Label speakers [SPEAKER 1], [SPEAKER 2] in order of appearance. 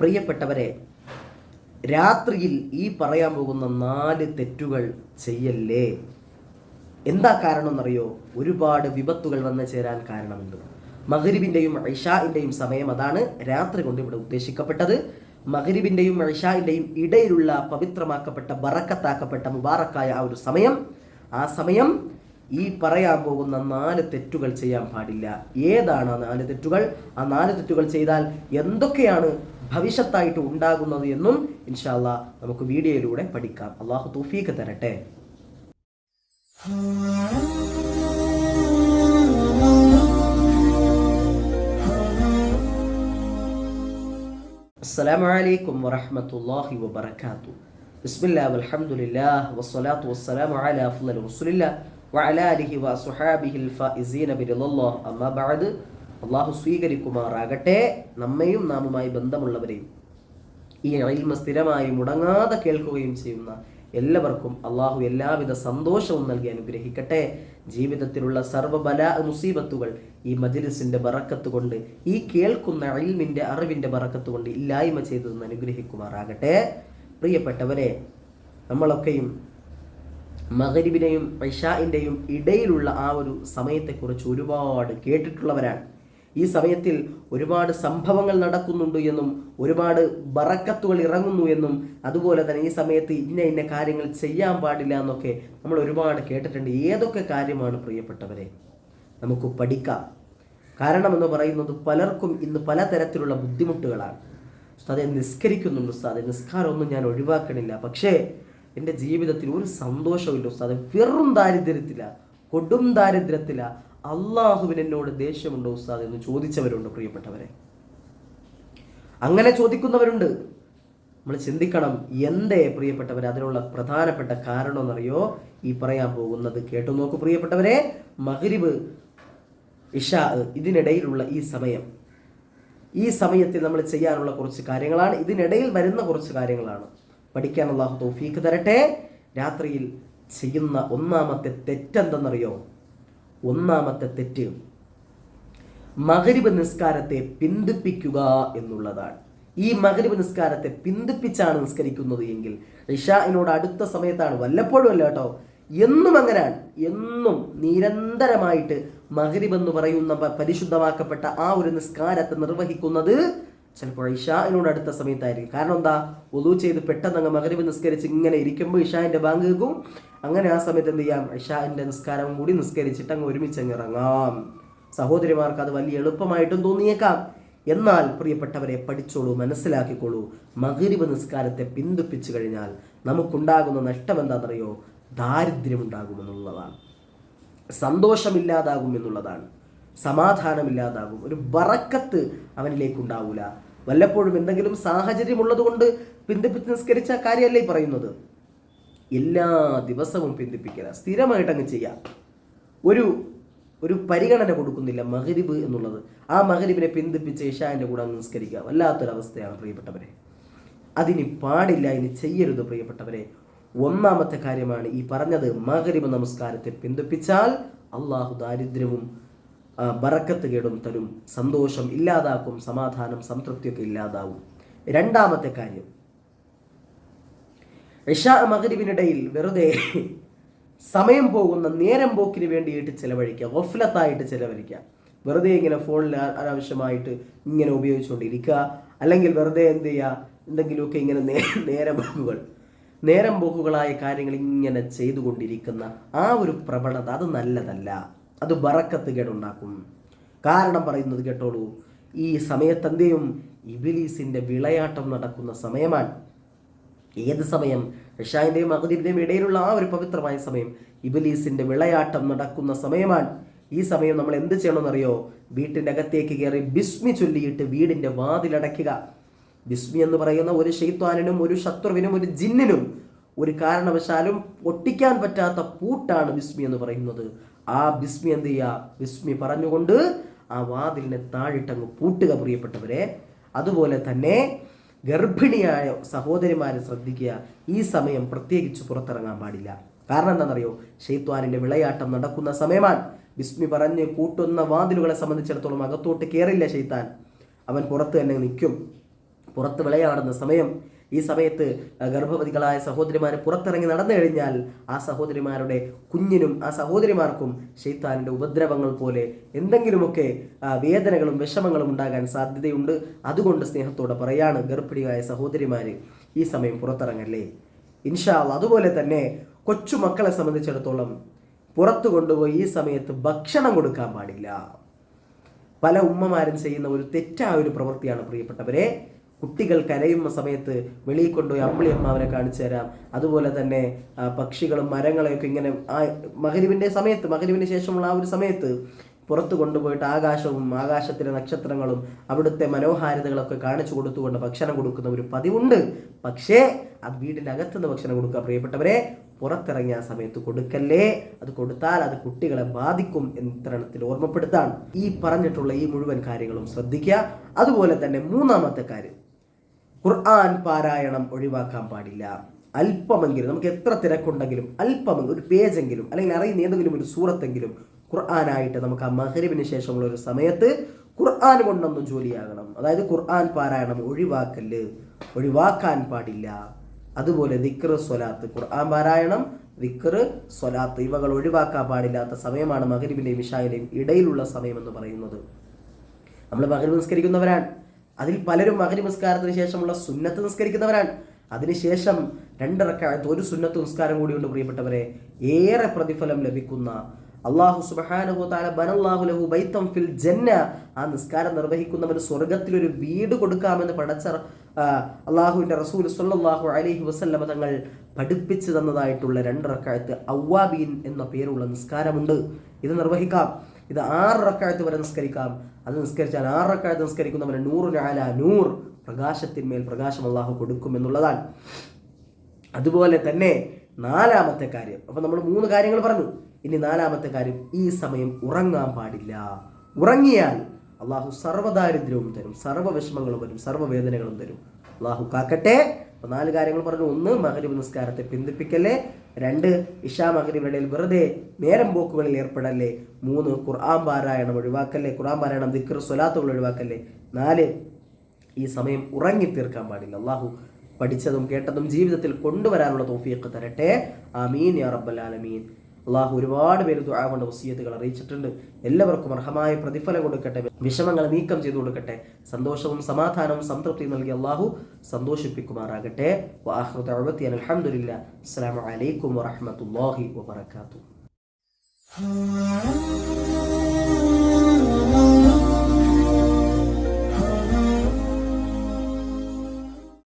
[SPEAKER 1] പ്രിയപ്പെട്ടവരെ രാത്രിയിൽ ഈ പറയാൻ പോകുന്ന നാല് തെറ്റുകൾ ചെയ്യല്ലേ? എന്താ കാരണം എന്നറിയോ ഒരുപാട് വിപത്തുകൾ വന്നു ചേരാൻ കാരണമുണ്ട് മഹരിബിന്റെയും ഐഷാഇന്റെയും സമയം അതാണ് രാത്രി കൊണ്ട് ഇവിടെ ഉദ്ദേശിക്കപ്പെട്ടത്. മഹരിബിന്റെയും ഐഷാഇന്റെയും ഇടയിലുള്ള പവിത്രമാക്കപ്പെട്ട ബറക്കത്താക്കപ്പെട്ട മുബാറക്കായ ആ ഒരു സമയം ആ സമയം ഈ പറയാൻ പോകുന്ന നാല് തെറ്റുകൾ ചെയ്യാൻ പാടില്ല. ഏതാണ് ആ നാല് തെറ്റുകൾ? ആ നാല് തെറ്റുകൾ ചെയ്താൽ എന്തൊക്കെയാണ് ഭവിഷ്യത്തായിട്ട് ഉണ്ടാകുന്നത് എന്നും ഇൻഷാല്ല നമുക്ക് വീഡിയോയിലൂടെ പഠിക്കാം. അള്ളാഹു തോഫീക്ക് തരട്ടെ. അസ്സലാമലൈക്കും വറഹമത്തല്ലാഹി വബർക്കാത്തു ബിസ്മില്ലാ വസ്സലാത്തു വസ്സലാമു അലാ റസൂലില്ലാ വഅലാ അമ്മാ അള്ളാഹു സ്വീകരിക്കുമാറാകട്ടെ. നമ്മയും നാമുമായി ബന്ധമുള്ളവരെയും ഈ അയിൽമ സ്ഥിരമായി മുടങ്ങാതെ കേൾക്കുകയും ചെയ്യുന്ന എല്ലാവർക്കും അള്ളാഹു എല്ലാവിധ സന്തോഷവും നൽകി അനുഗ്രഹിക്കട്ടെ. ജീവിതത്തിലുള്ള സർവബല മുസീബത്തുകൾ ഈ മജിലിസിന്റെ ബറക്കത്ത് കൊണ്ട് ഈ കേൾക്കുന്ന അയിൽമിന്റെ അറിവിന്റെ ബറക്കത്ത് കൊണ്ട് ഇല്ലായ്മ ചെയ്തതെന്ന് അനുഗ്രഹിക്കുമാറാകട്ടെ. പ്രിയപ്പെട്ടവരെ നമ്മളൊക്കെയും മകരിബിനെയും ഐഷാഇന്റെയും ഇടയിലുള്ള ആ ഒരു സമയത്തെക്കുറിച്ച് ഒരുപാട് കേട്ടിട്ടുള്ളവരാണ്. ഈ സമയത്തിൽ ഒരുപാട് സംഭവങ്ങൾ നടക്കുന്നുണ്ട് എന്നും ഒരുപാട് ബറക്കത്തുകൾ ഇറങ്ങുന്നു എന്നും അതുപോലെ തന്നെ ഈ സമയത്ത് ഇന്ന ഇന്ന കാര്യങ്ങൾ ചെയ്യാൻ പാടില്ല എന്നൊക്കെ നമ്മൾ ഒരുപാട് കേട്ടിട്ടുണ്ട്. ഏതൊക്കെ കാര്യമാണ് പ്രിയപ്പെട്ടവരെ? നമുക്ക് പഠിക്കാം. കാരണം എന്ന് പറയുന്നത് പലർക്കും ഇന്ന് പലതരത്തിലുള്ള ബുദ്ധിമുട്ടുകളാണ്. ഉസ്താദെ നിസ്കരിക്കുന്നുണ്ട് ഉസ്താദെ. നിസ്കാരമൊന്നും ഞാൻ ഒഴിവാക്കണില്ല. പക്ഷേ എന്റെ ജീവിതത്തിൽ ഒരു സന്തോഷമില്ല ഉസ്താദെ. വെറും ദാരിദ്ര്യത്തില. കൊടും ദാരിദ്ര്യത്തില. അള്ളാഹുവിന് എന്നോട് ദേഷ്യമുണ്ടോ ഉസ്താദ് എന്ന് ചോദിച്ചവരുണ്ട് പ്രിയപ്പെട്ടവരെ. അങ്ങനെ ചോദിക്കുന്നവരുണ്ട്. നമ്മൾ ചിന്തിക്കണം എന്തേ പ്രിയപ്പെട്ടവർ അതിനുള്ള പ്രധാനപ്പെട്ട കാരണം എന്നറിയോ ഈ പറയാൻ പോകുന്നത് കേട്ടു നോക്കൂ പ്രിയപ്പെട്ടവരെ. മഗ്രിബ് ഇഷാ ഇതിനിടയിലുള്ള ഈ സമയം. ഈ സമയത്തിൽ നമ്മൾ ചെയ്യാനുള്ള കുറച്ച് കാര്യങ്ങളാണ്. ഇതിനിടയിൽ വരുന്ന കുറച്ച് കാര്യങ്ങളാണ്. പഠിക്കാൻ അള്ളാഹു തോഫീക്ക് തരട്ടെ. രാത്രിയിൽ ചെയ്യുന്ന ഒന്നാമത്തെ തെറ്റെന്തെന്നറിയോ? ഒന്നാമത്തെ തെറ്റ്. മകരിബ് നിസ്കാരത്തെ പിന്തിപ്പിക്കുക എന്നുള്ളതാണ്. ഈ മകരിബ് നിസ്കാരത്തെ പിന്തിപ്പിച്ചാണ് നിസ്കരിക്കുന്നത് എങ്കിൽ ഇഷാഇനോട് അടുത്ത സമയത്താണ് വല്ലപ്പോഴും അല്ല കേട്ടോ. എന്നും അങ്ങനെയാണ്. എന്നും നിരന്തരമായിട്ട് മകരിബ് എന്ന് പറയുന്ന പരിശുദ്ധമാക്കപ്പെട്ട ആ ഒരു നിസ്കാരത്തെ നിർവഹിക്കുന്നത് ചിലപ്പോൾ ഇഷാഇനോട് അടുത്ത സമയത്തായിരിക്കും. കാരണം എന്താ? ഒതു ചെയ്ത് പെട്ടെന്ന് അങ്ങ് മകരിബ് നിസ്കരിച്ച് ഇങ്ങനെ ഇരിക്കുമ്പോൾ ഇഷാന്റെ ബാങ്ക് കേൾക്കും. അങ്ങനെ ആ സമയത്ത് എന്ത് ചെയ്യാം? ഇഷാന്റെ നിസ്കാരം കൂടി നിസ്കരിച്ചിട്ട് അങ്ങ് ഒരുമിച്ച് അങ്ങ് ഇറങ്ങാം. സഹോദരിമാർക്ക് അത് വലിയ എളുപ്പമായിട്ടും തോന്നിയേക്കാം. എന്നാൽ പ്രിയപ്പെട്ടവരെ പഠിച്ചോളൂ മനസ്സിലാക്കിക്കോളൂ മകരിബ് നിസ്കാരത്തെ പിന്തുപ്പിച്ചു കഴിഞ്ഞാൽ നമുക്കുണ്ടാകുന്ന നഷ്ടം എന്താണെന്നറിയോ? ദാരിദ്ര്യമുണ്ടാകുമെന്നുള്ളതാണ്. സന്തോഷമില്ലാതാകും എന്നുള്ളതാണ്. സമാധാനമില്ലാതാകും. ഒരു ബറക്കത്ത് അവനിലേക്ക് ഉണ്ടാവൂല വല്ലപ്പോഴും എന്തെങ്കിലും സാഹചര്യം ഉള്ളതുകൊണ്ട് പിന്തിപ്പിച്ച് നിസ്കരിച്ച കാര്യമല്ലേ പറയുന്നത്? എല്ലാ ദിവസവും പിന്തിപ്പിക്കുക സ്ഥിരമായിട്ട് അങ്ങ് ചെയ്യാം. ഒരു ഒരു പരിഗണന കൊടുക്കുന്നില്ല മഹരിബ് എന്നുള്ളത്. ആ മഹരിബിനെ പിന്തിപ്പിച്ച് ഇഷാന്റെ കൂടെ നിസ്കരിക്കുക. വല്ലാത്തൊരവസ്ഥയാണ് പ്രിയപ്പെട്ടവരെ. അതിനി പാടില്ല ഇനി ചെയ്യരുത് പ്രിയപ്പെട്ടവരെ. ഒന്നാമത്തെ കാര്യമാണ് ഈ പറഞ്ഞത് മകരിബ് നമസ്കാരത്തെ പിന്തുപ്പിച്ചാൽ അള്ളാഹു ദാരിദ്ര്യവും ബറക്കത്ത് കേടും തരും. സന്തോഷം ഇല്ലാതാക്കും സമാധാനം സംതൃപ്തിയൊക്കെ ഇല്ലാതാവും. രണ്ടാമത്തെ കാര്യം ഇഷാ മകരിവിനിടയിൽ വെറുതെ സമയം പോകുന്ന നേരം പോക്കിന് വേണ്ടിയിട്ട് ചിലവഴിക്കുക ഒഫ്ലത്തായിട്ട് ചിലവഴിക്കുക. വെറുതെ ഇങ്ങനെ ഫോണിൽ അനാവശ്യമായിട്ട് ഇങ്ങനെ ഉപയോഗിച്ചുകൊണ്ടിരിക്കുക. അല്ലെങ്കിൽ വെറുതെ എന്ത് ചെയ്യുക? എന്തെങ്കിലുമൊക്കെ ഇങ്ങനെ നേരം പോക്കുകൾ. നേരം പോക്കുകളായ കാര്യങ്ങൾ ഇങ്ങനെ ചെയ്തുകൊണ്ടിരിക്കുന്ന ആ ഒരു പ്രവണത അത് നല്ലതല്ല. അത് ബറക്കത്ത് കേടുണ്ടാക്കും. കാരണം പറയുന്നത് കേട്ടോളൂ. ഈ സമയത്ത് എന്ത് ചെയ്യും? ഇബിലീസിന്റെ വിളയാട്ടം നടക്കുന്ന സമയമാണ്. ഏത് സമയം? ഇഷായിന്റെയും മഹദീബിന്റെയും ഇടയിലുള്ള ആ ഒരു പവിത്രമായ സമയം. ഇബിലീസിന്റെ വിളയാട്ടം നടക്കുന്ന സമയമാണ്. ഈ സമയം നമ്മൾ എന്ത് ചെയ്യണമെന്നറിയോ? വീട്ടിന്റെ അകത്തേക്ക് കയറി ബിസ്മി ചൊല്ലിയിട്ട് വീടിന്റെ വാതിലടയ്ക്കുക ബിസ്മി എന്ന് പറയുന്ന ഒരു ഷെയ്ത്വാനും ഒരു ശത്രുവിനും ഒരു ജിന്നിനും ഒരു കാരണവശാലും ഒട്ടിക്കാൻ പറ്റാത്ത പൂട്ടാണ് ബിസ്മി എന്ന് പറയുന്നത്. ആ ബിസ്മി എന്ത് ചെയ്യുക? ബിസ്മി പറഞ്ഞുകൊണ്ട് ആ വാതിലിനെ താഴിട്ടങ്ങ് പൂട്ടുക പ്രിയപ്പെട്ടവരെ. അതുപോലെ തന്നെ ഗർഭിണിയായ സഹോദരിമാരെ ശ്രദ്ധിക്കുക. ഈ സമയം പ്രത്യേകിച്ച് പുറത്തിറങ്ങാൻ പാടില്ല. കാരണം എന്താണെന്നറിയോ? ഷെയ്ത്വാനിന്റെ വിളയാട്ടം നടക്കുന്ന സമയമാണ്. വിസ്മി പറഞ്ഞ് കൂട്ടുന്ന വാതിലുകളെ സംബന്ധിച്ചിടത്തോളം അകത്തോട്ട് കയറില്ല ഷെയ്ത്താൻ അവൻ പുറത്ത് തന്നെ നിൽക്കും. പുറത്ത് വിളയാടുന്ന സമയം ഈ സമയത്ത് ഗർഭവതികളായ സഹോദരിമാർ പുറത്തിറങ്ങി നടന്നു കഴിഞ്ഞാൽ ആ സഹോദരിമാരുടെ കുഞ്ഞിനും ആ സഹോദരിമാർക്കും ഷെയ്ത്താനിന്റെ ഉപദ്രവങ്ങൾ പോലെ എന്തെങ്കിലുമൊക്കെ വേദനകളും വിഷമങ്ങളും ഉണ്ടാകാൻ സാധ്യതയുണ്ട്. അതുകൊണ്ട് സ്നേഹത്തോടെ പറയാണ് ഗർഭിണിയായ സഹോദരിമാർ ഈ സമയം പുറത്തിറങ്ങല്ലേ? ഇൻഷാൽ അതുപോലെ തന്നെ കൊച്ചു മക്കളെ സംബന്ധിച്ചിടത്തോളം പുറത്തു കൊണ്ടുപോയി ഈ സമയത്ത് ഭക്ഷണം കൊടുക്കാൻ പാടില്ല. പല ഉമ്മമാരും ചെയ്യുന്ന ഒരു തെറ്റായ ഒരു പ്രവൃത്തിയാണ് പ്രിയപ്പെട്ടവരെ കുട്ടികൾ കരയുന്ന സമയത്ത് വെളിയിൽ കൊണ്ടുപോയി അമ്പിളി അവരെ കാണിച്ചു തരാം. അതുപോലെ തന്നെ പക്ഷികളും മരങ്ങളെയൊക്കെ ഇങ്ങനെ ആ മകരിവിന്റെ സമയത്ത് മകരിവിന് ശേഷമുള്ള ആ ഒരു സമയത്ത് പുറത്ത് കൊണ്ടുപോയിട്ട് ആകാശവും ആകാശത്തിലെ നക്ഷത്രങ്ങളും അവിടുത്തെ മനോഹാരിതകളൊക്കെ കാണിച്ചു കൊടുത്തുകൊണ്ട് ഭക്ഷണം കൊടുക്കുന്ന ഒരു പതിവുണ്ട്. പക്ഷേ ആ വീടിന്റെ അകത്തുനിന്ന് ഭക്ഷണം കൊടുക്കുക പ്രിയപ്പെട്ടവരെ പുറത്തിറങ്ങിയ ആ സമയത്ത് കൊടുക്കല്ലേ? അത് കൊടുത്താൽ അത് കുട്ടികളെ ബാധിക്കും എന്ന തരണത്തിൽ ഓർമ്മപ്പെടുത്താൻ ഈ പറഞ്ഞിട്ടുള്ള ഈ മുഴുവൻ കാര്യങ്ങളും ശ്രദ്ധിക്കുക. അതുപോലെ തന്നെ മൂന്നാമത്തെ കാര്യം. ഖുർആൻ പാരായണം ഒഴിവാക്കാൻ പാടില്ല. അല്പമെങ്കിലും നമുക്ക് എത്ര തിരക്കുണ്ടെങ്കിലും അല്പമെങ്കിലും ഒരു പേജെങ്കിലും അല്ലെങ്കിൽ അറിയുന്ന ഏതെങ്കിലും ഒരു സൂറത്തെങ്കിലും ഖുർആനായിട്ട് നമുക്ക് ആ മഹരിബിന് ശേഷമുള്ള ഒരു സമയത്ത് ഖുർആൻ കൊണ്ടൊന്നും ജോലിയാകണം. അതായത് ഖുർആൻ പാരായണം ഒഴിവാക്കൽ ഒഴിവാക്കാൻ പാടില്ല. അതുപോലെ ദിക്ർ സ്വലാത്ത് ഖുർആൻ പാരായണം വിക്ർ സ്വലാത്ത് ഇവകൾ ഒഴിവാക്കാൻ പാടില്ലാത്ത സമയമാണ് മഹരിബിന്റെയും ഇഷായിലെയും ഇടയിലുള്ള സമയം എന്ന് പറയുന്നത്. നമ്മൾ മകരിബ് നിസ്കരിക്കുന്നവരാണ്. അതിൽ പലരും മകരി നിസ്കാരത്തിന് ശേഷമുള്ള സുന്നത്ത് നിസ്കരിക്കുന്നവരാണ്. അതിനുശേഷം രണ്ടിറക്കാലത്ത് ഒരു സുന്നത്ത് നിസ്കാരം കൂടിയുണ്ട് പ്രിയപ്പെട്ടവരെ. ഏറെ പ്രതിഫലം ലഭിക്കുന്ന അള്ളാഹു സുബാനുഹുത്താല ബനല്ലാഹു ലഹു ബൈത്തം ഫിൽ ജന്ന. ആ നിസ്കാരം നിർവഹിക്കുന്നവന് സ്വർഗത്തിലൊരു വീട് കൊടുക്കാമെന്ന് പടച്ച അള്ളാഹുവിന്റെ റസൂൽ സല്ലാഹു അലഹി വസല്ലമ തങ്ങൾ പഠിപ്പിച്ചു തന്നതായിട്ടുള്ള രണ്ട് ഔവാബീൻ എന്ന പേരുള്ള നിസ്കാരമുണ്ട്. ഇത് നിർവഹിക്കാം. ഇത് ആറ് റക്കായത്ത് വരെ നിസ്കരിക്കാം അത് നിസ്കരിച്ചാൽ ആറ് റക്കായത്ത് നിസ്കരിക്കുന്നവന് നൂറ് നാല നൂർ പ്രകാശത്തിന്മേൽ പ്രകാശം അള്ളാഹു കൊടുക്കും എന്നുള്ളതാണ്. അതുപോലെ തന്നെ നാലാമത്തെ കാര്യം. അപ്പം നമ്മൾ മൂന്ന് കാര്യങ്ങൾ പറഞ്ഞു. ഇനി നാലാമത്തെ കാര്യം ഈ സമയം ഉറങ്ങാൻ പാടില്ല. ഉറങ്ങിയാൽ അള്ളാഹു സർവദാരിദ്ര്യവും തരും സർവ വിഷമങ്ങളും വരും സർവവേദനകളും തരും. അള്ളാഹു കാക്കട്ടെ. അപ്പൊ നാല് കാര്യങ്ങൾ പറഞ്ഞു. ഒന്ന് മഹരിബ് നിസ്കാരത്തെ പിന്തിപ്പിക്കല്ലേ. രണ്ട് ഇഷാ മഹരിബിടയിൽ വെറുതെ നേരം പോക്കുകളിൽ ഏർപ്പെടല്ലേ? മൂന്ന് ഖുർആൻ പാരായണം ഒഴിവാക്കല്ലേ? ഖുർആൻ പാരായണം ദിക്കർ സ്വലാത്തുകൾ ഒഴിവാക്കല്ലേ? നാല് ഈ സമയം ഉറങ്ങി തീർക്കാൻ പാടില്ല. അള്ളാഹു പഠിച്ചതും കേട്ടതും ജീവിതത്തിൽ കൊണ്ടുവരാനുള്ള തോഫിയൊക്കെ തരട്ടെ. ആമീൻ യാ റബ്ബൽ ആലമീൻ. അള്ളാഹു ഒരുപാട് പേര് ദുആ കൊണ്ട് വസീയത്തുകൾ അറിയിച്ചിട്ടുണ്ട്. എല്ലാവർക്കും അർഹമായ പ്രതിഫലം കൊടുക്കട്ടെ. വിഷമങ്ങൾ നീക്കം ചെയ്തു കൊടുക്കട്ടെ. സന്തോഷവും സമാധാനവും സംതൃപ്തിയും നൽകി അള്ളാഹു സന്തോഷിപ്പിക്കുമാറാകട്ടെ. അലഹമുല്ല അസ്സാം വലൈക്കും വാഹമത്തല്ലാഹി വാത്തു